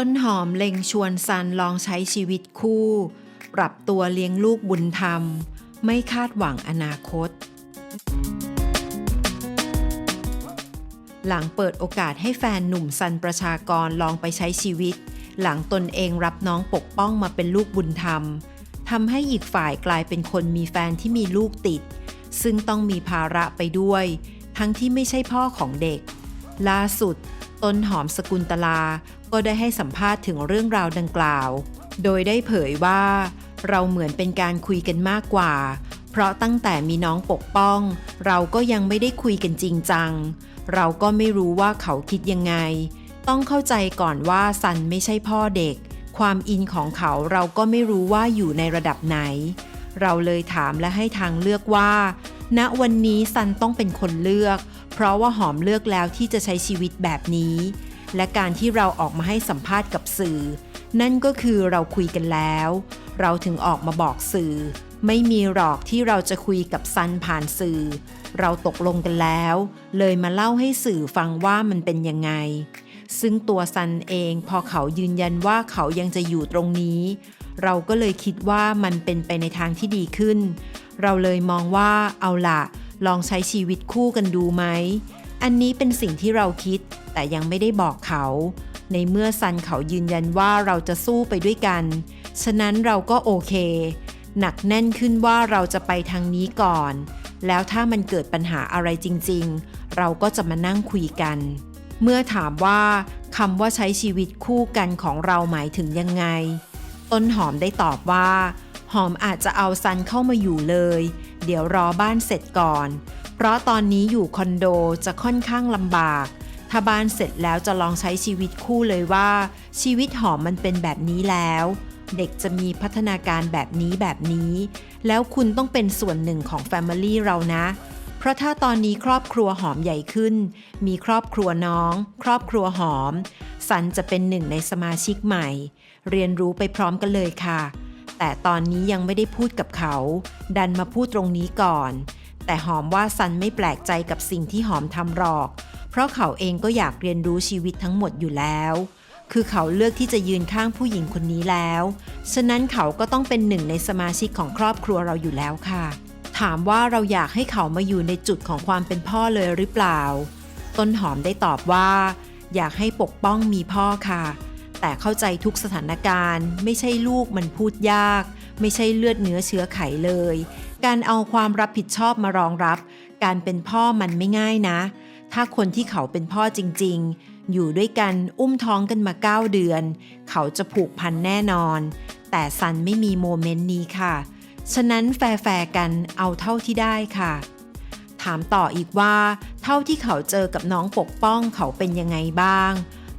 ต้นหอมเล็งชวนซันลองใช้ชีวิตคู่ ปรับตัวเลี้ยงลูกบุญธรรม ไม่คาดหวังอนาคต หลังเปิดโอกาสให้แฟนหนุ่มซันประชากรลองไปใช้ชีวิต หลังตนเองรับน้องปกป้องมาเป็นลูกบุญธรรมทำให้อีกฝ่ายกลายเป็นคนมีแฟนที่มีลูกติด ซึ่งต้องมีภาระไปด้วย ทั้งที่ไม่ใช่พ่อของเด็ก ล่าสุด ต้นหอมสกุลตลา ก็ได้ให้สัมภาษณ์ถึงเรื่องราวดังกล่าว โดยได้เผยว่า เราเหมือนเป็นการคุยกันมากกว่า เพราะตั้งแต่มีน้องปกป้อง เราก็ยังไม่ได้คุยกันจริงจัง เราก็ไม่รู้ว่าเขาคิดยังไง ต้องเข้าใจก่อนว่าซันไม่ใช่พ่อเด็ก ความอินของเขาเราก็ไม่รู้ว่าอยู่ในระดับไหน เราเลยถามและให้ทางเลือกว่าณวันนี้ซันต้องเป็นคนเลือก เพราะว่าหอมเลือกแล้วที่จะใช้ชีวิตแบบนี้ และการที่เราออกมาให้สัมภาษณ์กับสื่อ นั่นก็คือเราคุยกันแล้ว เราถึงออกมาบอกสื่อ ไม่มีหรอกที่เราจะคุยกับซันผ่านสื่อ เราตกลงกันแล้ว เลยมาเล่าให้สื่อฟังว่ามันเป็นยังไง ซึ่งตัวซันเองพอเขายืนยันว่าเขายังจะอยู่ตรงนี้ เราก็เลยคิดว่ามันเป็นไปในทางที่ดีขึ้น เราเลยมองว่าเอาล่ะ ลองใช้ชีวิตคู่กันดูไหม อันนี้เป็นสิ่งที่เราคิด แต่ยังไม่ได้บอกเขา ในเมื่อซันเขายืนยันว่าเราจะสู้ไปด้วยกัน ฉะนั้นเราก็โอเค หนักแน่นขึ้นว่าเราจะไปทางนี้ก่อน แล้วถ้ามันเกิดปัญหาอะไรจริง ๆ เราก็จะมานั่งคุยกัน เมื่อถามว่าคำว่าใช้ชีวิตคู่กันของเราหมายถึงยังไง ต้นหอมได้ตอบว่า หอมอาจจะเอาซันเข้ามาอยู่เลย เดี๋ยวรอบ้านเสร็จก่อน เพราะตอนนี้อยู่คอนโดจะค่อนข้างลำบาก ถ้าบ้านเสร็จแล้วจะลองใช้ชีวิตคู่เลยว่า ชีวิตหอมมันเป็นแบบนี้แล้ว เด็กจะมีพัฒนาการแบบนี้แบบนี้ แล้วคุณต้องเป็นส่วนหนึ่งของแฟมิลี่เรานะ เพราะถ้าตอนนี้ครอบครัวหอมใหญ่ขึ้น มีครอบครัวน้อง ครอบครัวหอม สันจะเป็นหนึ่งในสมาชิกใหม่ เรียนรู้ไปพร้อมกันเลยค่ะ แต่ตอนนี้ยังไม่ได้พูดกับเขา ดันมาพูดตรงนี้ก่อน แต่หอมว่าซันไม่แปลกใจกับสิ่งที่หอมทำหรอก เพราะเขาเองก็อยากเรียนรู้ชีวิตทั้งหมดอยู่แล้ว คือเขาเลือกที่จะยืนข้างผู้หญิงคนนี้แล้ว ฉะนั้นเขาก็ต้องเป็นหนึ่งในสมาชิกของครอบครัวเราอยู่แล้วค่ะ ถามว่าเราอยากให้เขามาอยู่ในจุดของความเป็นพ่อเลยหรือเปล่า ต้นหอมได้ตอบว่า อยากให้ปกป้องมีพ่อค่ะ แต่เข้าใจทุกสถานการณ์ ไม่ใช่ลูกมันพูดยาก ไม่ใช่เลือดเนื้อเชื้อไขเลย การเอาความรับผิดชอบมารองรับ การเป็นพ่อมันไม่ง่ายนะ ถ้าคนที่เขาเป็นพ่อจริง ๆ อยู่ด้วยกันอุ้มท้องกันมา 9 เดือน เขาจะผูกพันแน่นอน แต่ซันไม่มีโมเมนต์นี้ค่ะ ฉะนั้นแฟร์กันเอาเท่าที่ได้ค่ะ ถามต่ออีกว่า เท่าที่เขาเจอกับน้องปกป้องเขาเป็นยังไงบ้าง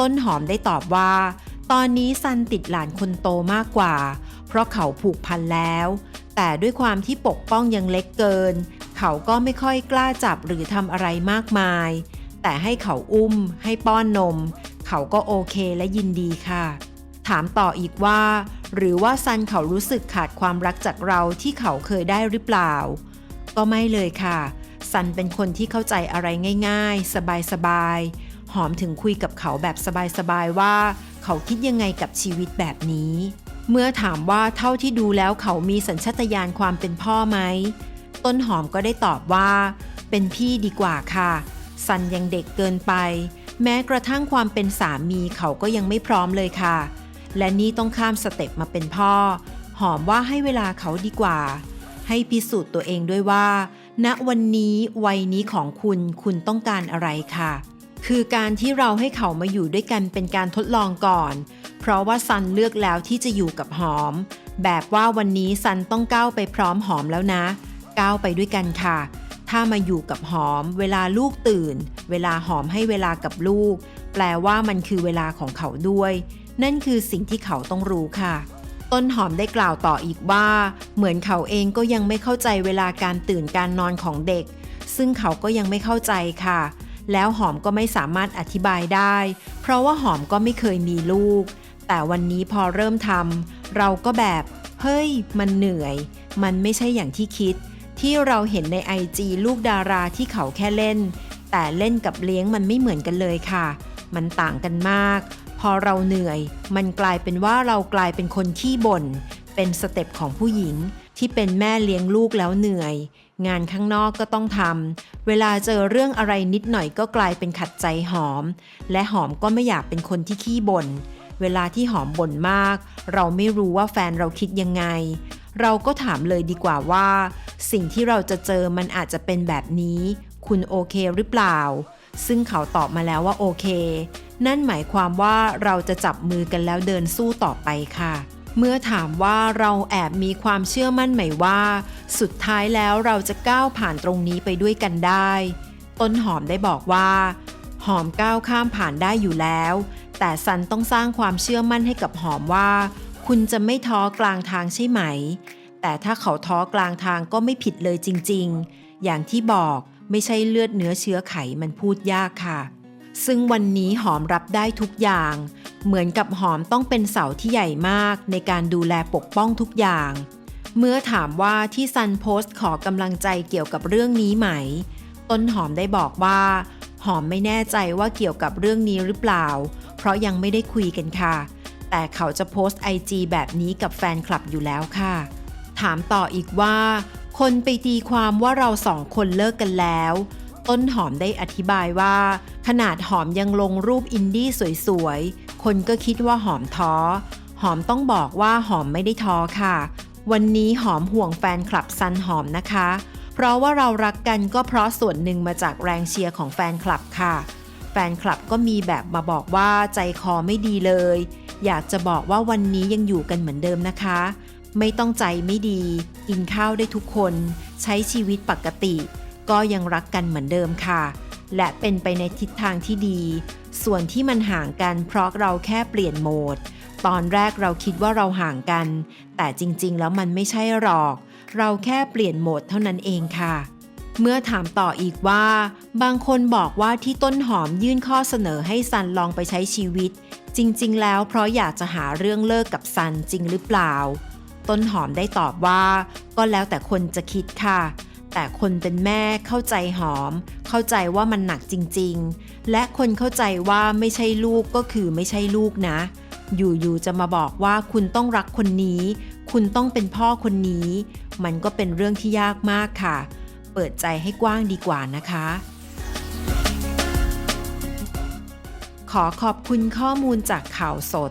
ต้นหอมได้ตอบว่า ตอนนี้ซันติดหลานคนโตมากกว่า เพราะเขาผูกพันแล้ว แต่ด้วยความที่ปกป้องยังเล็กเกิน เขาก็ไม่ค่อยกล้าจับหรือทำอะไรมากมาย แต่ให้เขาอุ้ม ให้ป้อนนม เขาก็โอเคและยินดีค่ะ ถามต่ออีกว่า หรือว่าซันเขารู้สึกขาดความรักจากเราที่เขาเคยได้หรือเปล่า ก็ไม่เลยค่ะซันเป็นคนที่เข้าใจอะไรง่าย ๆ สบายๆ หอมถึงคุยกับเขาแบบสบายๆว่า เขาคิดยังไงกับชีวิตแบบนี้ เมื่อถามว่าเท่าที่ดูแล้วเขามีสัญชาตญาณความเป็นพ่อไหม ต้นหอมก็ได้ตอบว่า เป็นพี่ดีกว่าค่ะซันยังเด็กเกินไป แม้กระทั่งความเป็นสามีเขาก็ยังไม่พร้อมเลยค่ะ และนี่ต้องข้ามสเต็ปมาเป็นพ่อ หอมว่าให้เวลาเขาดีกว่า ให้พิสูจน์ตัวเองด้วยว่าณวันนี้วัยนี้ของคุณคุณต้องการอะไรค่ะ คือการที่เราให้เขามาอยู่ด้วยกันเป็นการทดลองก่อน เพราะว่าซันเลือกแล้วที่จะอยู่กับหอม แบบว่าวันนี้ซันต้องก้าวไปพร้อมหอมแล้วนะ ก้าวไปด้วยกันค่ะ ถ้ามาอยู่กับหอม เวลาลูกตื่น เวลาหอมให้เวลากับลูก แปลว่ามันคือเวลาของเขาด้วย นั่นคือสิ่งที่เขาต้องรู้ค่ะต้นหอมได้กล่าวต่ออีกว่า เหมือนเขาเองก็ยังไม่เข้าใจเวลาการตื่นการนอนของเด็ก ซึ่งเขาก็ยังไม่เข้าใจค่ะ แล้วหอมก็ไม่สามารถอธิบายได้ เพราะว่าหอมก็ไม่เคยมีลูก แต่วันนี้พอเริ่มทำเราก็แบบ เฮ้ย มันเหนื่อย มันไม่ใช่อย่างที่คิด ที่เราเห็นในไอจีลูกดาราที่เขาแค่เล่น แต่เล่นกับเลี้ยงมันไม่เหมือนกันเลยค่ะ มันต่างกันมาก พอเราเหนื่อย มันกลายเป็นว่าเรากลายเป็นคนขี้บ่น เป็นสเต็ปของผู้หญิง ที่เป็นแม่เลี้ยงลูกแล้วเหนื่อย งานข้างนอกก็ต้องทำเวลาเจอเรื่องอะไรนิดหน่อยก็กลายเป็นขัดใจหอม และหอมก็ไม่อยากเป็นคนที่ขี้บ่นเวลาที่หอมบ่นมาก เราไม่รู้ว่าแฟนเราคิดยังไง เราก็ถามเลยดีกว่าว่า สิ่งที่เราจะเจอมันอาจจะเป็นแบบนี้ คุณโอเคหรือเปล่า ซึ่งเขาตอบมาแล้วว่าโอเค นั่นหมายความว่าเราจะจับมือกันแล้วเดินสู้ต่อไปค่ะ เมื่อถามว่าเราแอบมีความเชื่อมั่นไหมว่า สุดท้ายแล้วเราจะก้าวผ่านตรงนี้ไปด้วยกันได้ ต้นหอมได้บอกว่า หอมก้าวข้ามผ่านได้อยู่แล้ว แต่ซันต้องสร้างความเชื่อมั่นให้กับหอมว่า คุณจะไม่ท้อกลางทางใช่ไหม แต่ถ้าเขาท้อกลางทางก็ไม่ผิดเลยจริง ๆ อย่างที่บอกไม่ใช่เลือดเนื้อเชื้อไขมันพูดยากค่ะ ซึ่งวันนี้หอมรับได้ทุกอย่าง เหมือนกับหอมต้องเป็นเสาที่ใหญ่มากในการดูแลปกป้องทุกอย่าง เมื่อถามว่าที่ซันโพสต์ขอกำลังใจเกี่ยวกับเรื่องนี้ไหม ต้นหอมได้บอกว่า หอมไม่แน่ใจว่าเกี่ยวกับเรื่องนี้หรือเปล่า เพราะยังไม่ได้คุยกันค่ะ แต่เขาจะโพสต์ IG แบบนี้กับแฟนคลับอยู่แล้วค่ะ ถามต่ออีกว่า คนไปตีความว่าเราสองคนเลิกกันแล้วต้นหอมได้อธิบายว่า ขนาดหอมยังลงรูปอินดี้สวยๆ คนก็คิดว่าหอมท้อ หอมต้องบอกว่าหอมไม่ได้ท้อค่ะ วันนี้หอมห่วงแฟนคลับซันหอมนะคะ เพราะว่าเรารักกันก็เพราะส่วนหนึ่งมาจากแรงเชียร์ของแฟนคลับค่ะ แฟนคลับก็มีแบบมาบอกว่าใจคอไม่ดีเลย อยากจะบอกว่าวันนี้ยังอยู่กันเหมือนเดิมนะคะ ไม่ต้องใจไม่ดี กินข้าวได้ทุกคน ใช้ชีวิตปกติ ก็ยังรักกันเหมือนเดิมค่ะและเป็นไปในทิศทางที่ดี ส่วนที่มันห่างกันเพราะเราแค่เปลี่ยนโหมด ตอนแรกเราคิดว่าเราห่างกัน แต่จริงๆ แล้วมันไม่ใช่หรอก เราแค่เปลี่ยนโหมดเท่านั้นเองค่ะ เมื่อถามต่ออีกว่า บางคนบอกว่าที่ต้นหอมยื่นข้อเสนอให้ซันลองไปใช้ชีวิต จริงๆ แล้วเพราะอยากจะหาเรื่องเลิกกับซันจริงหรือเปล่า ต้นหอมได้ตอบว่า ก็แล้วแต่คนจะคิดค่ะ แต่คนเป็นแม่เข้าใจหอม เข้าใจว่ามันหนักจริงๆ และคนเข้าใจว่าไม่ใช่ลูกก็คือไม่ใช่ลูกนะ อยู่ๆจะมาบอกว่าคุณต้องรักคนนี้ คุณต้องเป็นพ่อคนนี้ มันก็เป็นเรื่องที่ยากมากค่ะ เปิดใจให้กว้างดีกว่านะคะ ขอขอบคุณข้อมูลจากข่าวสด